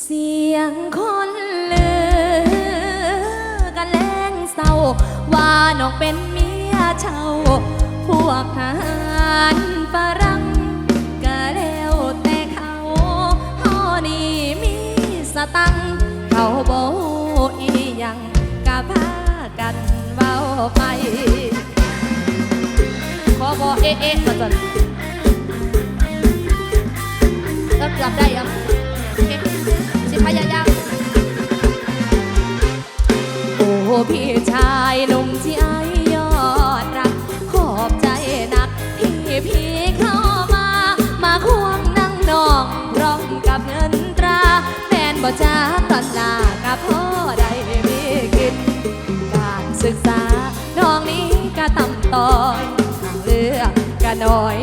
เสียงคนลือกันแล้งเศร้า ว่าน้องเป็นเมียเช่า พวกทหารฝรั่งก็แล้วแต่เขาเฮานี่มีสตัง เขาโบอีหยังกะพากันเว้าไปขอบอกเอ๊ะเอ๊ะมาจนแล้วกือบได้ยังโอเคสิ พยายาม โอ้พี่ชายหนุ่มที่ไอยอดรัก ขอบใจนักที่พี่เข้ามา มาควงนั่งนองพร้อมกับเงินตราแฟนบ่จ้าตอนลากับพ่อได้มีกินการศึกษาน้องนี้ก็ต่ำต้อยทางเลือกก็น้อย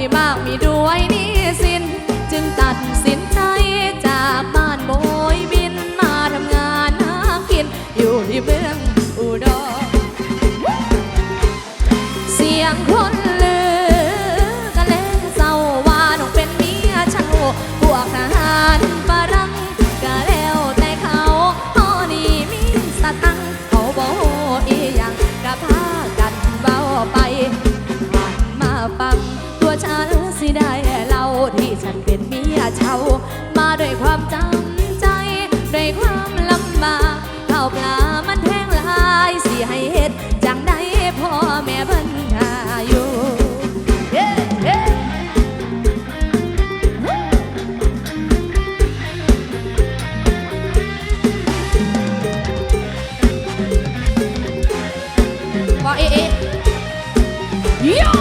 โ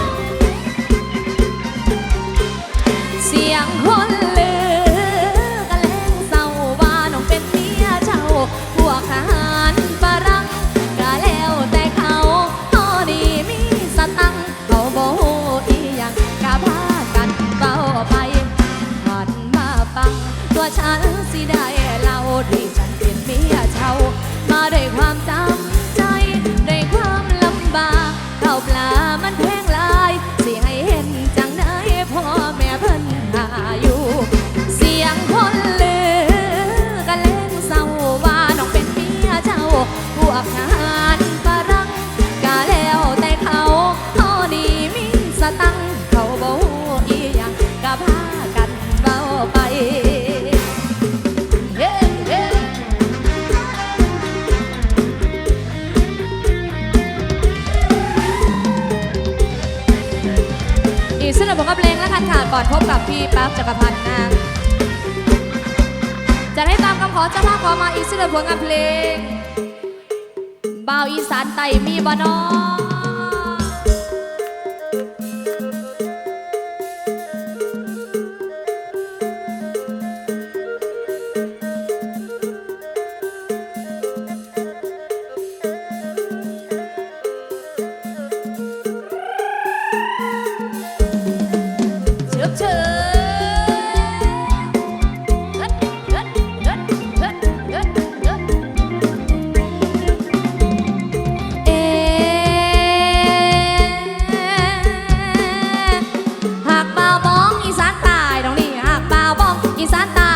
ก่อนพบกับพี่ปั๊บจักรพันธ์นะจะให้ตามคำขอเจ้าภาพขอมาอีกสนอผลงานเพลงบ่าวอีสานไต่มีบ่นอาวบองอีสานตา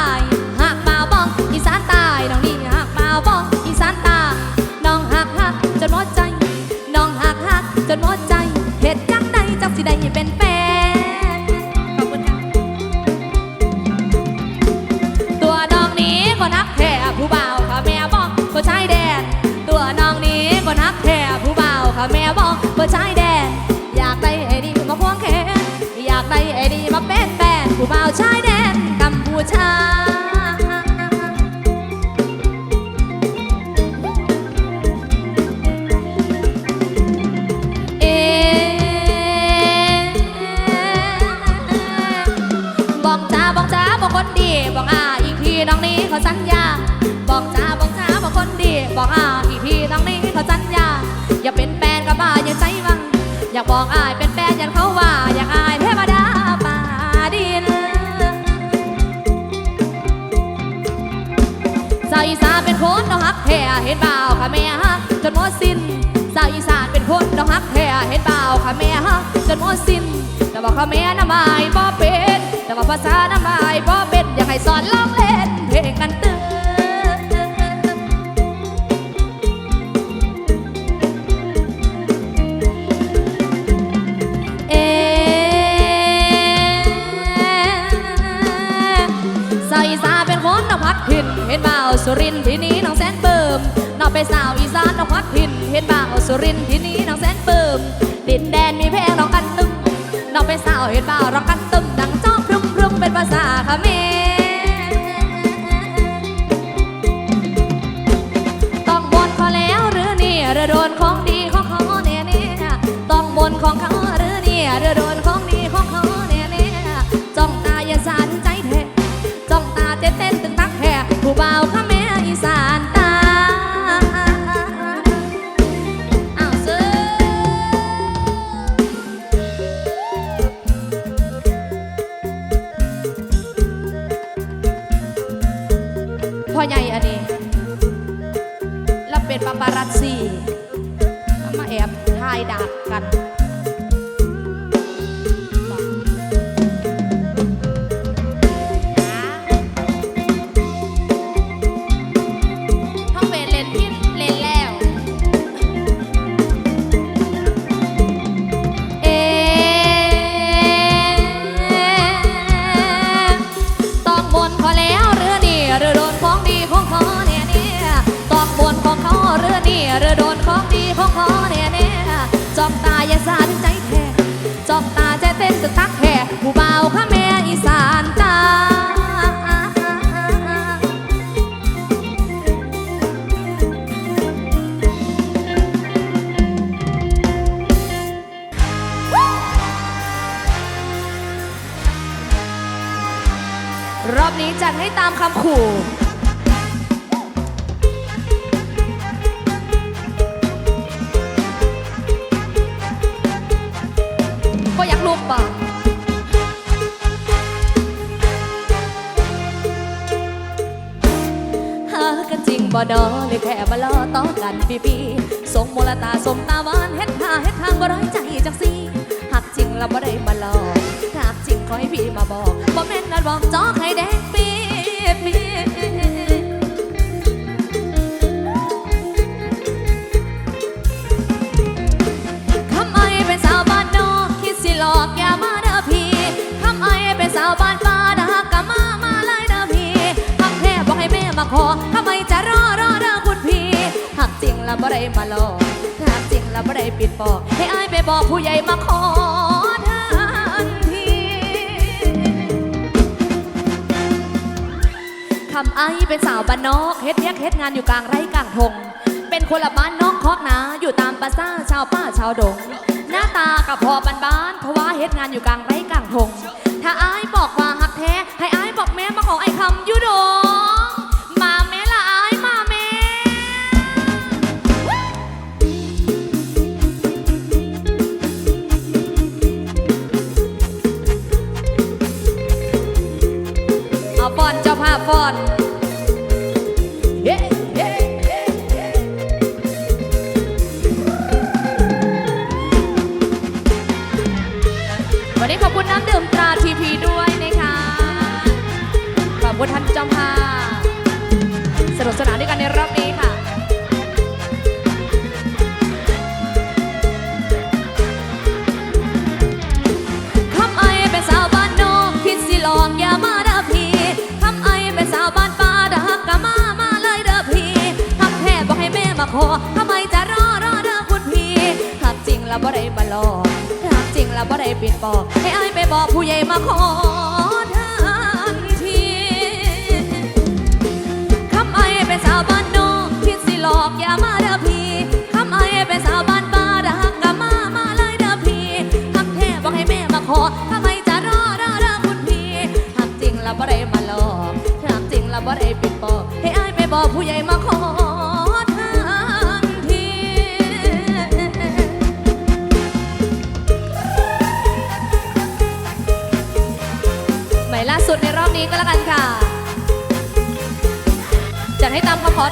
บอกอายเป็นแฟนอยากเขาว่าอยากอายเทวดาป่าดินสาวอีสานเป็นคนน้องฮักแท้เห็นบ่าค่ะแม่ฮักจนหมดสิ้นสาวอีสานเป็นคนน้องฮักแท้เห็นบ่าค่ะแม่ฮักจนหมดสิ้นแต่ว่าค่ะแม่น้ำไม้บ่เป็น แต่ว่าภาษาน้ำไม้บ่เป็นอยากให้สอนร้องเล่นเพลงกันตือ สุรินทร์ที่นี้น้องแสนเปิมน้องไปสาวอีสานน้องฮอตหินเห็นบ่าวสุรินทร์ที่นี้น้องแสนเปิมดินแดนมีเพลงน้องกันตึมน้องไปสาวเห็นบ่าวร้องกันตึมดังจ้องพรึมพรึมเป็นภาษาเขมรต้องบนเขาแล้วหรือเนี่ยรือโดนของดีของเขาเนี่ยเนี่ยต้องบนของเขา ผู้เบาข้าแม่อีสานจ้ารอบนี้จัดให้ตามคำขู่ กันปีสมมลตาสมตาหวานเฮ็ดท่าเฮ็ดทางบ่ร้อยใจจังสิหักจริงแล้วบ่ได้มาหลอกหาหักจริงขอให้พี่มาบอกบ่แม่นนัดบอกจอก บ่ได้มาหลอกหักจริงแล้วบ่ได้ปิดปอก ให้อายไปบอกผู้ใหญ่มาขอทันทีคำไอเป็นสาวบ้านนอกเฮ็ดเรียกเฮ็ดงานอยู่กลางไร่กลางทง เป็นคนละบ้านนอกคอกนาอยู่ตามภาษาชาวป้าชาวดง หน้าตากับพอบ้านบ้านเพราะว่าเฮ็ดงานอยู่กลางไร่กลางทง ถ้าไอายบอกว่าหักแท้ให้ไอายบอกแม่มาขอไอคำอยุดง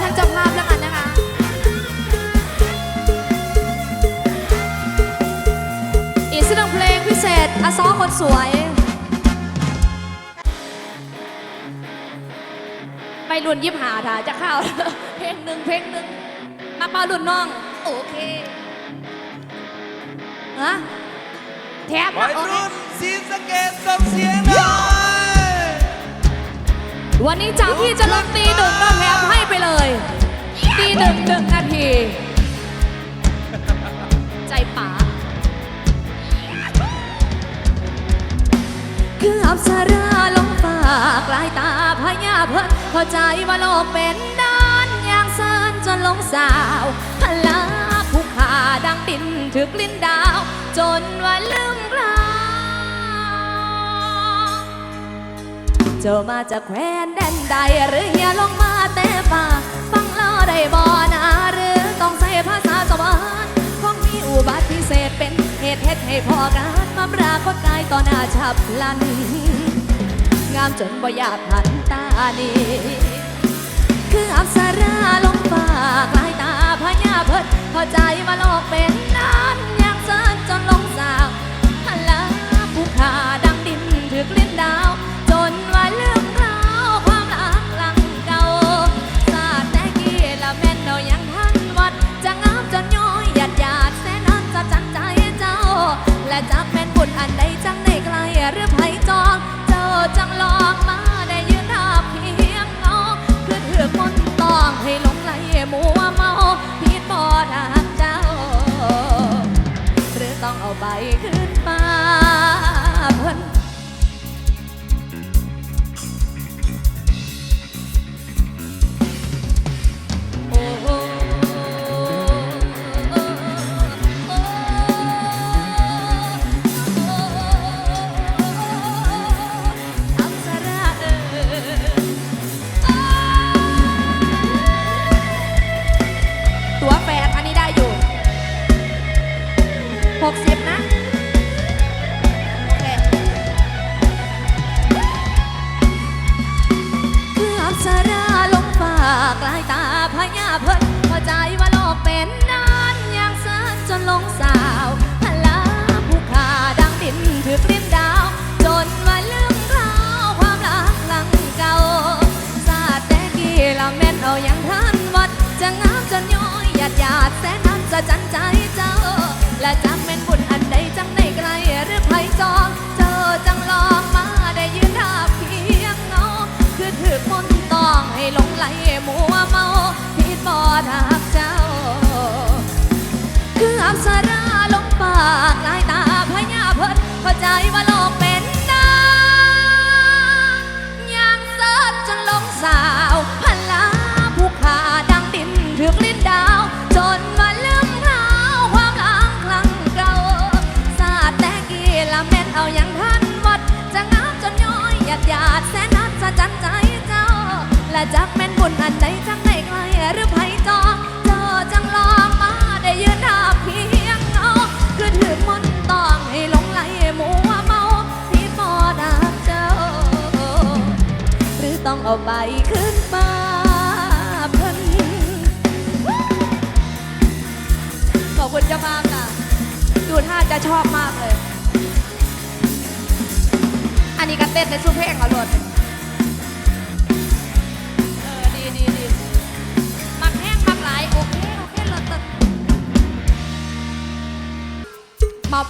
ทานเจ้าภาพแล้วกันนะคะ อีกสักหนึ่งเพลงพิเศษอาซอคนสวย ไปรุ่นยิบหาถาจะเข้า เพลงหนึ่งเพลงหนึ่งมาเป่ารุ่นน้อง โอเคฮะแทบวันะยโอเค รุ่นศรีสะเกดส่งเสียงหน่อย วันนี้จากที่จะลงตีหนึ่งเราแถมให้ไปเลยตีหนึ่งหนึ่งนาที ใจป๋าคืออับสาราลงฟ้ากลายตาพญาเพิ่นเข้าใจว่าโลกเป็นด้านอย่างเซินจนลงสาวพลาผู้ขาดังดินถึกลิ้นดาว จนว่าลืมกลา เจ้ามาจากแคว้นแดนใดหรือเฮียลงมาแต่ป่าฟังเล่าได้บ่นาหรือต้องใช้ภาษาสวรรค์คงมีอุบัติพิเศษเป็นเหตุเฮ็ดให้พอการมาปรากฏกายต่อหน้าฉับพลัน งามจนบ่อยากหันตานีคืออับสาราลงฟ้ากลายตาพญาเพิดเข้าใจว่าโลกเป็นนั้นอยางเซินจนลง ไปขึ้นมาเพิ่นขอบคุณเจ้าภาพค่ะดูท่าจะชอบมากเลย อันนี้ก็เต้นในชุดเพลงเหรอโหลดเออดีดีดีมักแห้งมักหลายโอเคโอเคโหลดตึกมา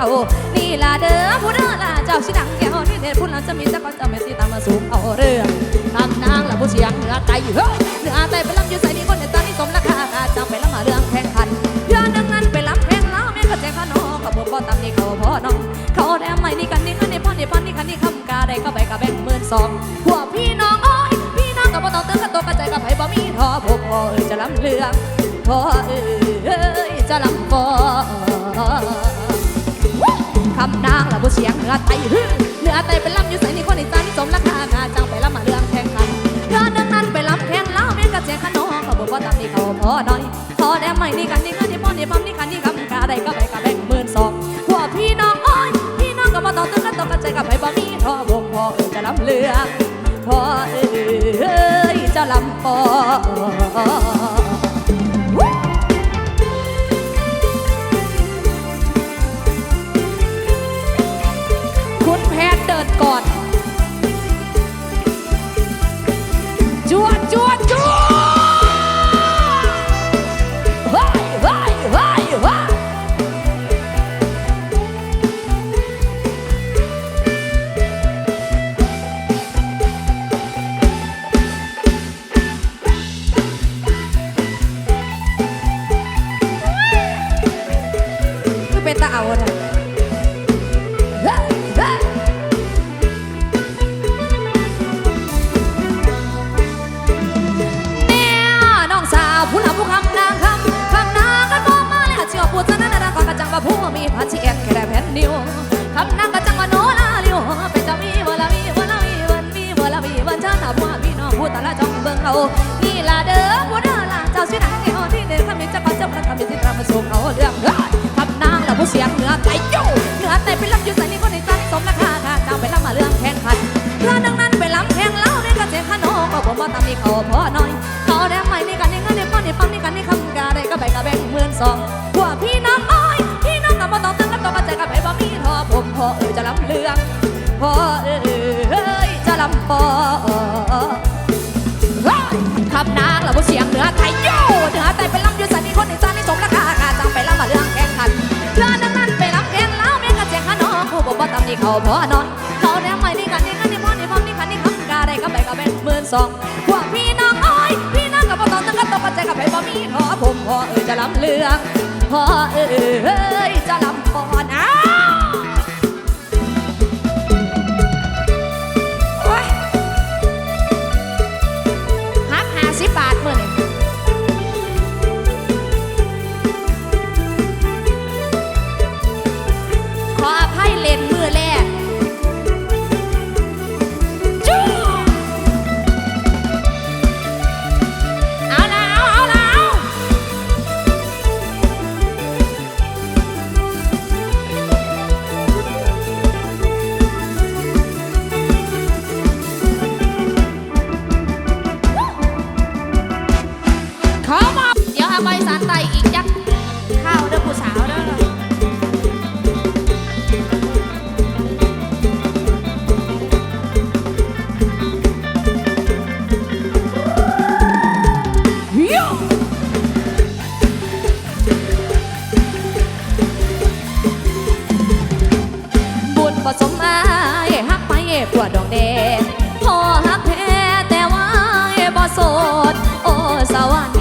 จ้อานี่ล่ะเด้อผู้เด้อล่ะเจ้าชิดังแก้วที่เด็ดผู้นั้นจะมีสักคนจะไม่สิตามมาสูงเอาเรื่องคำนางละผู้เชียงเหนือไกลเฮ้เหนือไกลไปลำอยู่ใส่ดีคนเด็ดตอนนี้สมราคาจังไปลำมาเรื่องแข่งขันเพื่อนนึงนั้นไปลำแข่งแล้วแม่ก็แจ้งขนองกับพวกบ่ตามนี่เขาพ่อน้องเขาแถมไม่นี่กันนี่กันนี่พันนี่พันนี่กันนี่คำกาได้ก็ไปกับแบ่งหมื่นสองพวกพี่น้องอ้อยพี่น้องกับบ่ต้องเตือนกันตัวกระจายกับไผบ่มีทอพวกพ่อเอ้ยจะลำเลืองพ่อเอ้ยจะลำฟอ คำนางละผู้เสียงเหนือไตฮึเหนือไตเป็นลำอยู่ใส่นี่คนในใจนี่สมราคางาจังไปลำมาเรื่องแข่งขันเรื่องนั้นนั้นไปลำแข่งแล้วเมียกับเสียงขนองเขาบอกว่าตามนี่เขาพอหน่อยพอแด้ไม่นี่กันนี่กันนี่พ่อนี่ปั๊มนี่กันนี่คำกาได้ก็ไปกับแบ่งหมื่นสองพวกพี่น้องอ้อยพี่น้องก็มาต่อตึงกันต่อกันใจกับไปบ่มีทอบงพอเออจะลำเลืองพอเอ้ยจะลำปอ คุณแพทย์เดินก่อน เรื่องเฮ้ยคำนางแล้วผู้เสียงเหนือไตยู่เหนือไตเป็นลำอยู่ใส่นี่คนในใจสมราคาค่ะเจ้าไปลำมาเรื่องแข่งขันเพราะดังนั้นไปลำแข่งเล่าในกระเจขนองก็ผมว่าตามนี้เขาพอหน่อยเขาแดงใหม่ในกันนี่เงินนี่ป้อนนี่ปั๊มนี่กันนี่คำกาได้ก็ใบกระแบงหมื่นสองพวกพี่น้องอ้อยพี่น้องก็มาต้องตึงกันต้องกระจายกันไปบ่มีทอผมพอเออจะลำเลื่องพอเออจะลำปอเฮ้ยคำนางแล้วผู้เสียงเหนือ เอาตามนี้เขาพอนอนเขาแดงใหม่นี่กันนี่กันนี่ป้อนนี่ปั๊มนี่กันนี่คำกาได้ก็ใบกระแบงหมื่นสองพวกพี่น้องอ้อยพี่น้องกับพ่อตองกันต้องกระจายกับไปบ่มีทอผมพอเออจะลำเลืองพอเออจะลำพอนะ ดอกแดงพอฮักแท้แต่ว่าบ่โสด โอ้สวรรค์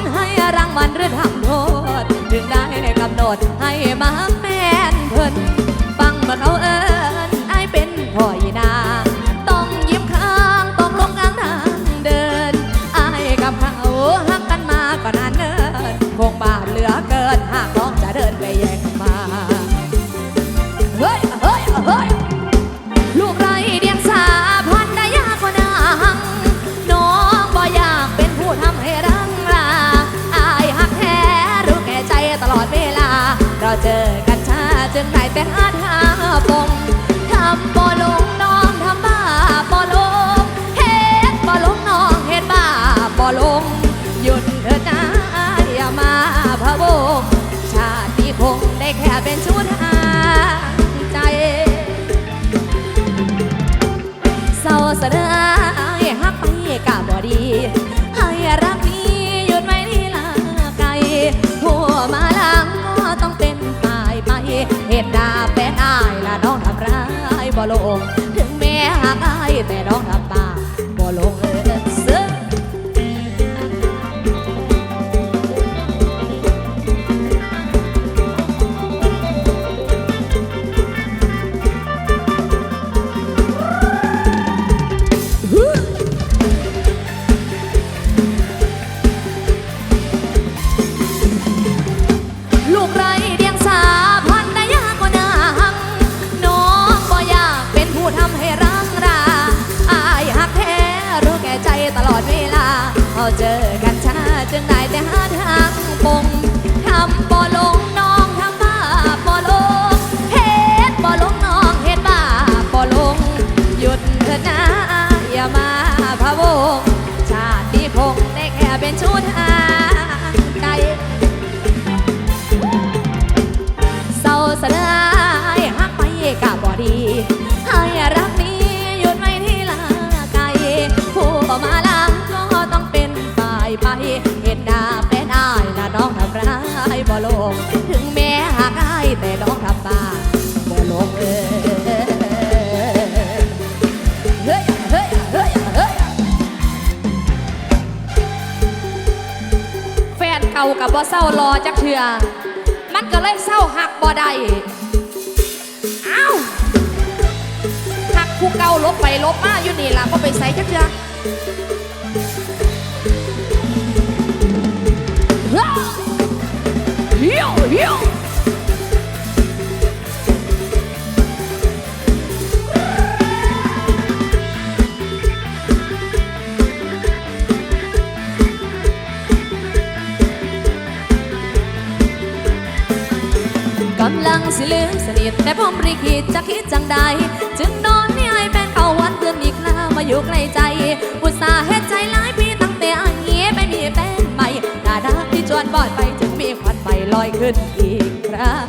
า อจักเถื่อมันก็เลยเศร้าหักบ่ได้เอ้าหักคู่เก่าลบไปลบมาอยู่นี่ล่ะก็ไปใส่จักเถื่อ มริคิดจะคิดจังใด จึงนอนนี่ไอแฟนเขาวันเดือนอีกลามาอยู่ใกล้ใจอุตส่าห์เฮ็ดใจหลายปีตั้งแต่อันเงี้ไม่มีแฟนใหม่ดาดาที่จวนบอยไปจึงมีควันไฟลอยขึ้นอีกครั้ง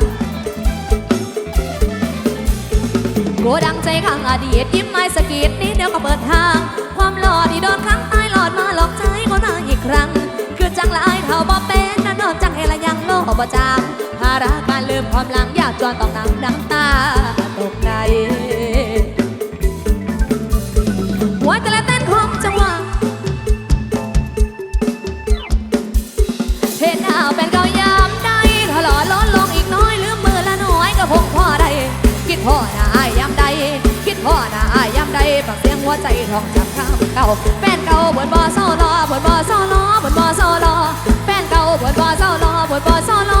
โกดังใจข้างอดีตยิ้มไม่สะกิดนิดเดียวก็เปิดทาง ความหล่อที่โดนค้างตายหลอดมาหลอกใจก็น่าอีกครั้ง คือจังละอายเขาบ่เป็นนั่นนอกจากให้ละยังโลบ่จาง ระการลืมความหลังอยากจวนต้องน้ำน้ำตาตกในหัวแต่ละเต้นของจังหวะเห็นหน้าเป็นเกายามใดถ้าหล่อล้นลงอีกน้อยลืมมือละน้อยก็คงพ่อใดคิดพ่อหน้าอายยามใดคิดพ่อหน้าอายยามใดปากเสียงหัวใจทองจากข้าเก่าแฟนเก่าบนบ่อเศร้ารอบนบ่อเศร้ารอบนบ่อเศร้ารอแฟนเก่าบนบ่อเศร้ารอบนบ่อเศร้ารอ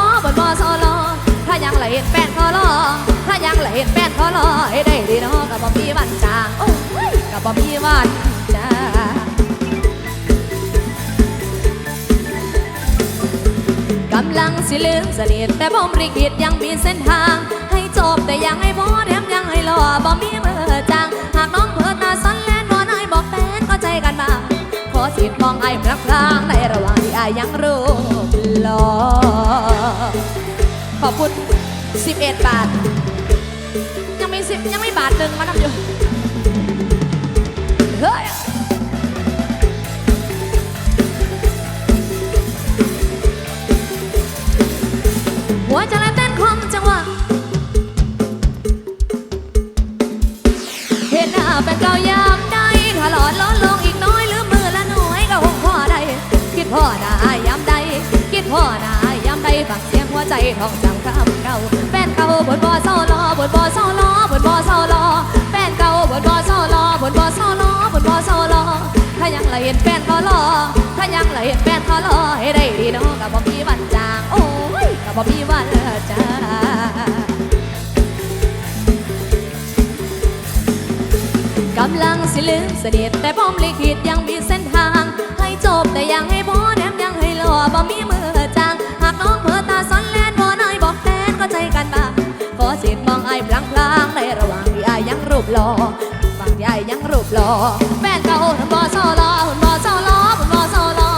เห็นแฟนเขารอถ้ายังไหลเห็นแฟนเขารอให้ได้ดีเนาะกับบ่มีวันจางโอ้ยกับบ่มีวันจางกำลังสิลืมสนิทแต่ผมริคิดยังมีเส้นทาง ให้จบแต่ยังให้พอแถมยังให้รอบ่มีเมื่อจางหากน้องเพิดตาสันแลนวอนไอายบอกแฟนก็ใจกันมาขอสิทธิ์มองไอ้พลักพลางในระหว่างที่ไอายยังรูปหล่อขอบคุณ 11 บาท ยังมีสิยังไม่บาทหนึ่งมานำอยู่ เฮ้ยหัวจะเใจทองจังคำเก่าแฟนเก่าบนบ่อเศร้ารอบนบ่อเศร้ารอบนบ่อเศร้ารอแฟนเก่าบนบ่อเศร้ารอบนบ่อเศร้ารอบนบ่อเศร้ารอถ้ายังไหลเห็นแฟนเขารอถ้ายังไหลเห็นแฟนเขารอให้ได้ดีเนาะกับบ่มีวันจางโอ้ยกับบ่มีวันจางกำลังสิลืมสนิทแต่พร้อมลิขิตยังมีเส้นทางให้จบ ปหล่อบางที่ไอ้ายยังรูปหล่อแฟนเก่าหุ่นบ่เศร้ารอหุ่นบ่เศร้ารอหุ่นบ่เศร้ารอ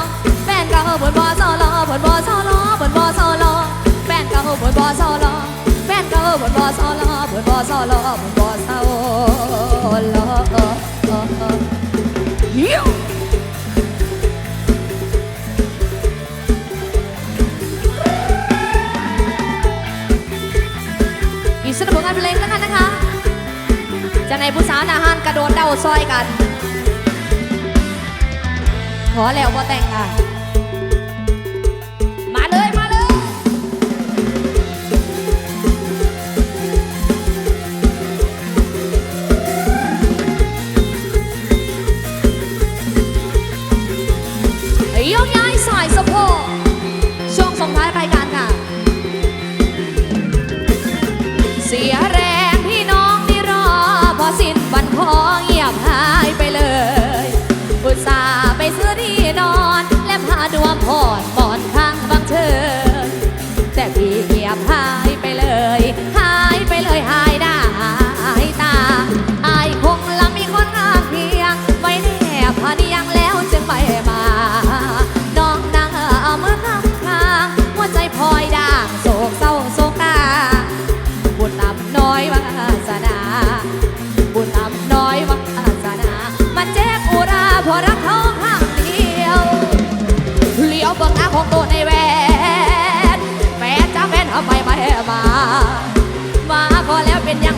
แฟนเก่าหุ่นบ่เศร้ารอหุ่นบ่เศร้ารอหุ่นบ่เศร้ารอแฟนเก่าหุ่นบ่เศร้ารอแฟนเก่าหุ่นบ่เศร้ารอหุ่นบ่เศร้ารอหุ่นบ่เศร้ารอ ในผู้สาวนาหานกระโดดเด้าซอยกัน ขอแล้วพอแต่งค่ะ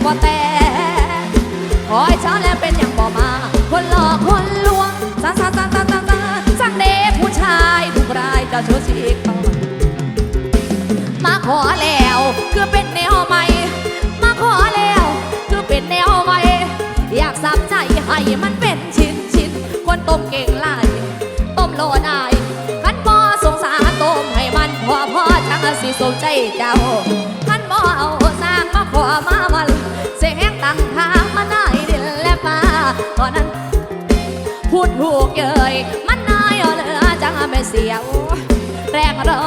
บ่แต่คอยช้าแล้วเป็นอยังบ่มา คนหลอกคนลวงซาซาซาซาซาซาสักเดผู้ชายทุกรายจ้าชู้ชีกเขาขอแล้วคือเป็นแนวใหม่ มาขอแล้วคือเป็นแนวใหม่ อยากสับใจให้มันเป็นชิ้นชิ้นคนต้มเก่งลายต้มโลดายขันบ่สงสารต้มให้มันพอพอจังสิสมใจเจ้า มาขอมามันเสียงตั้งทางมาได้ดินและฟ้าตอนนั้นพูดถูกเยยมันนายเอาเหลือจังไม่เสียวแรงรอ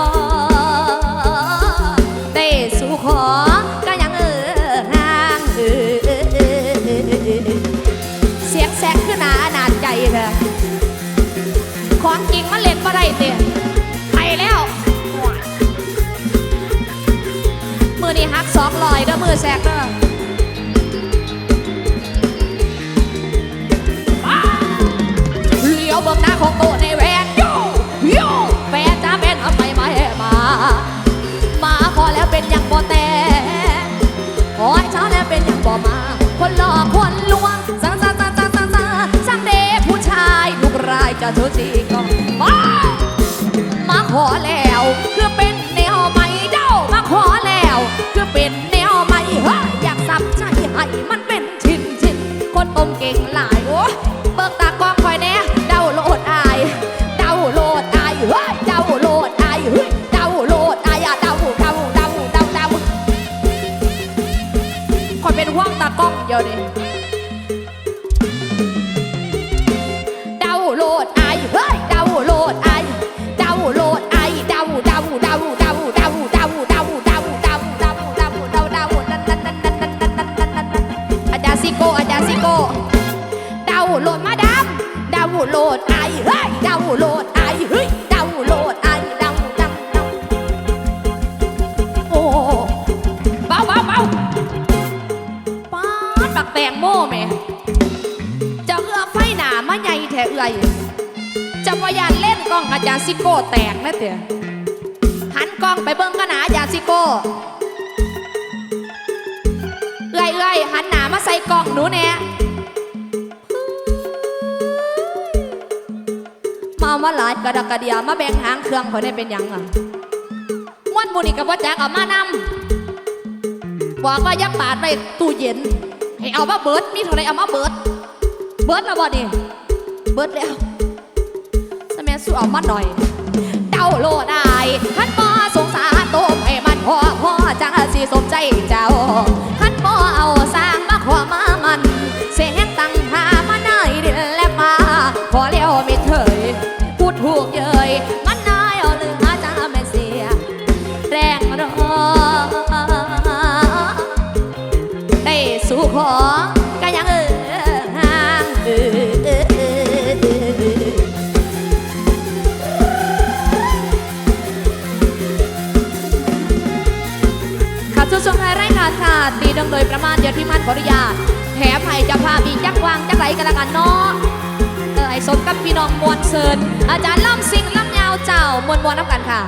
โลด โก้แตกนะเตี๋ยหันกล้องไปเบิ้งกันนะอาจารย์ซิโก้เอื่อยเอื่อยหันหนามาใส่กล้องหนูเนี่ยมาว่าหลายกระดกกระเดียมาแบ่งหางเครื่องเขาได้เป็นยังอะม้วนหมูนี่กับว่าแจ็คเอามานำบอกว่ายักบาดไปตู้เย็นให้เอามาเบิดมีเท่าไรเอามาเบิร์ดเบิดแล้วบ่นี่เบิร์ดแล้วสมัยสู้เอามาหน่อย เดาโลได้ขันบ่สงสารโตมให้มันพอพอจังสิสมใจเจ้าขันบ่เอาสร้างมาขอมามันเสียงตั้งหามาในดินและมาพอแล้วไม่เถยพูดถูกเย้ยมันนายเอาเลือจังไม่เสีย แรงรอได้สู่ขอ ดียวที่มันขออนุญาตแถมให้จะพาพอีกจักวางจักไหลกันละกันเนาะเออไอสมกับพี่น้องมวลเซินอาจารย์ล่ำสิงล่ำยาวเจ้ามวลมวลน้ำกันค่ะ